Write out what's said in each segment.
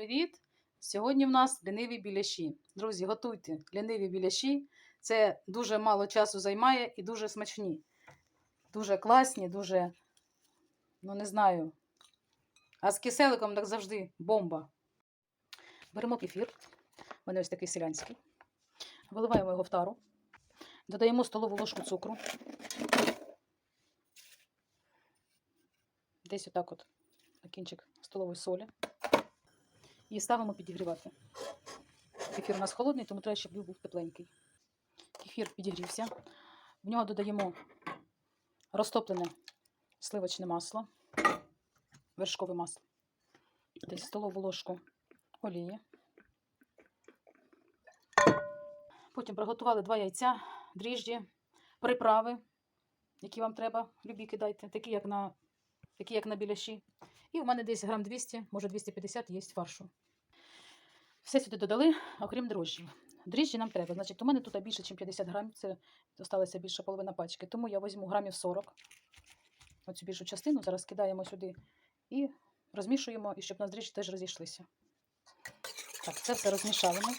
привіт! Сьогодні в нас ліниві біляші. Друзі, готуйте ліниві біляші. Це дуже мало часу займає і дуже смачні. Дуже класні, дуже, ну не знаю. А з киселиком так завжди бомба. Беремо кефір. У мене ось такий селянський. Виливаємо його в тару. Додаємо столову ложку цукру. Десь отак от на кінчик столової солі. І ставимо підігрівати. Кефір у нас холодний, тому треба, щоб він був тепленький. Кефір підігрівся. В нього додаємо розтоплене сливочне масло, вершкове масло. Десь столову ложку олії. Потім приготували два яйця, дріжджі, приправи, які вам треба, любі кидайте, такі як на, такі, як на біляші. І у мене десь грам 200, може 250 є фаршу. Все сюди додали, окрім дрожжів. Дріжджі нам треба. Значить, у мене тут більше, ніж 50 грамів, це залишилася більше половина пачки. Тому я візьму грамів 40. Оцю більшу частину зараз кидаємо сюди і розмішуємо, і щоб у нас дріжджі теж розійшлися. Так, це все розмішали ми.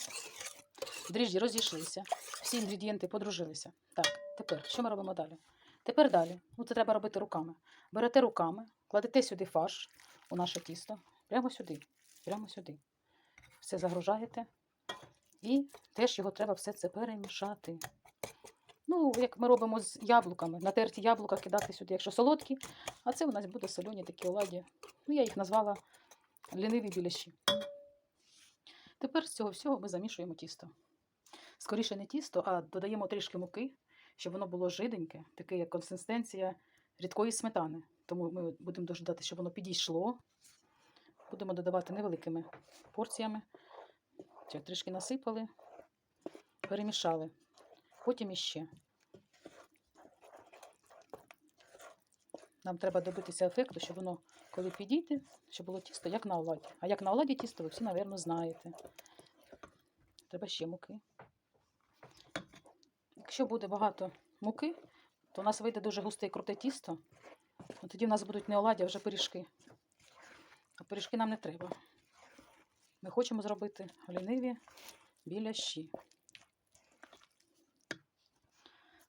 Дріжджі розійшлися. Всі інгредієнти подружилися. Так, тепер що ми робимо далі? Тепер далі. Ну, це треба робити руками. Берете руками, кладете сюди фарш у наше тісто. Прямо сюди. Прямо сюди. Все загружаєте. І теж його треба все це перемішати. Ну, як ми робимо з яблуками. Натерті яблука кидати сюди, якщо солодкі. А це у нас буде солені такі оладі. Ну, я їх назвала ліниві біляші. Тепер з цього всього ми замішуємо тісто. Скоріше не тісто, а додаємо трішки муки, щоб воно було жиденьке, таке як консистенція рідкої сметани. Тому ми будемо дожидати, щоб воно підійшло. Будемо додавати невеликими порціями. Так, трішки насипали, перемішали. Потім іще. Нам треба добитися ефекту, щоб воно, коли підійде, щоб було тісто, як на оладі. А як на оладі тісто, ви всі, мабуть, знаєте. Треба ще муки. Якщо буде багато муки, то у нас вийде дуже густе і круте тісто. От тоді в нас будуть не оладі, а вже пиріжки. А пиріжки нам не треба. Ми хочемо зробити ліниві біляші.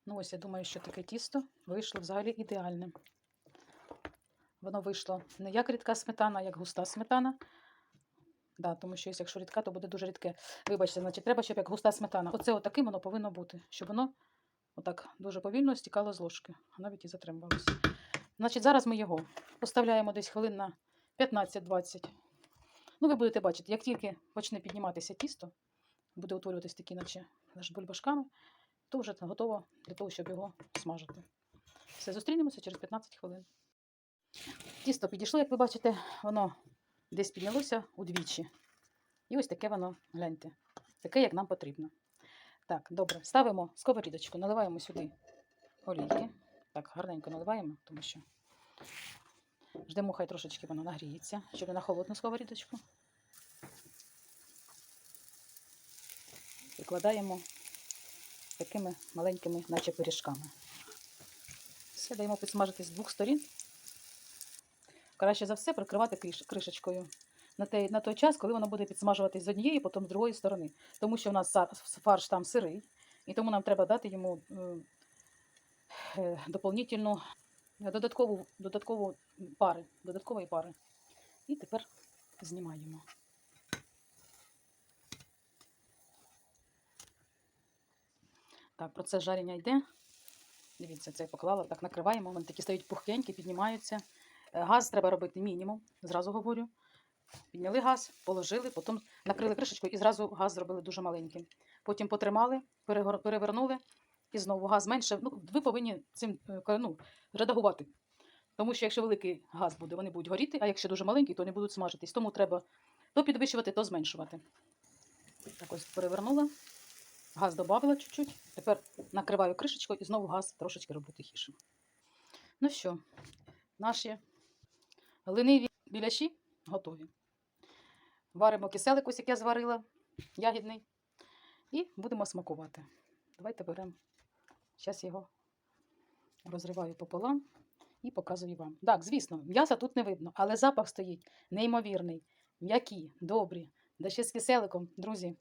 Ну ось я думаю, що таке тісто вийшло взагалі ідеальним. Воно вийшло не як рідка сметана, а як густа сметана. Да, тому що якщо рідка, то буде дуже рідке. Вибачте, значить, треба, щоб як густа сметана. Оце отаким воно повинно бути, щоб воно отак дуже повільно стікало з ложки, а навіть і затримувалося. Значить, зараз ми його поставляємо десь хвилин на 15-20. Ну, ви будете бачити, як тільки почне підніматися тісто, буде утворюватись такі, наче бульбашками, то вже готово для того, щоб його смажити. Все, зустрінемося через 15 хвилин. Тісто підійшло, як ви бачите, воно десь піднялося удвічі. І ось таке воно, гляньте, таке, як нам потрібно. Так, добре, ставимо сковорідочку, наливаємо сюди олійки. Так, гарненько наливаємо, тому що ждемо, хай трошечки воно нагріється, щоб на холодну сковорідочку. Викладаємо такими маленькими, наче пиріжками. Все даємо підсмажити з двох сторін. Краще за все прикривати кришечкою на той, на той час, коли воно буде підсмажуватись з однієї, потім з другої сторони. Тому що у нас фарш там сирий, і тому нам треба дати йому е, доповнительну, е, додаткову, додаткову пари, додаткової пари. І тепер знімаємо. Так, процес жарення йде. Дивіться, це я поклала, так накриваємо. Вони такі стають пухкенькі, піднімаються. Е, Газ треба робити мінімум, зразу говорю. Підняли газ, положили, потім накрили кришечкою і зразу газ зробили дуже маленьким. Потім потримали, перевернули і знову газ менше. Ну, ви повинні цим е, ну, редагувати. Тому що якщо великий газ буде, вони будуть горіти, а якщо дуже маленький, то не будуть смажитись. Тому треба то підвищувати, то зменшувати. Так ось перевернула, газ додавила чуть-чуть. Тепер накриваю кришечкою і знову газ трошечки роблю тихішим. Ну що, наші лениві біляші готові. Варимо киселик, ось як я зварила, ягідний. І будемо смакувати. Давайте беремо. Зараз його розриваю пополам і показую вам. Так, звісно, м'яса тут не видно, але запах стоїть неймовірний. м'які, добрі, да ще з киселиком, друзі.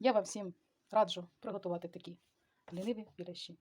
Я вам всім раджу приготувати такі ліниві біляші.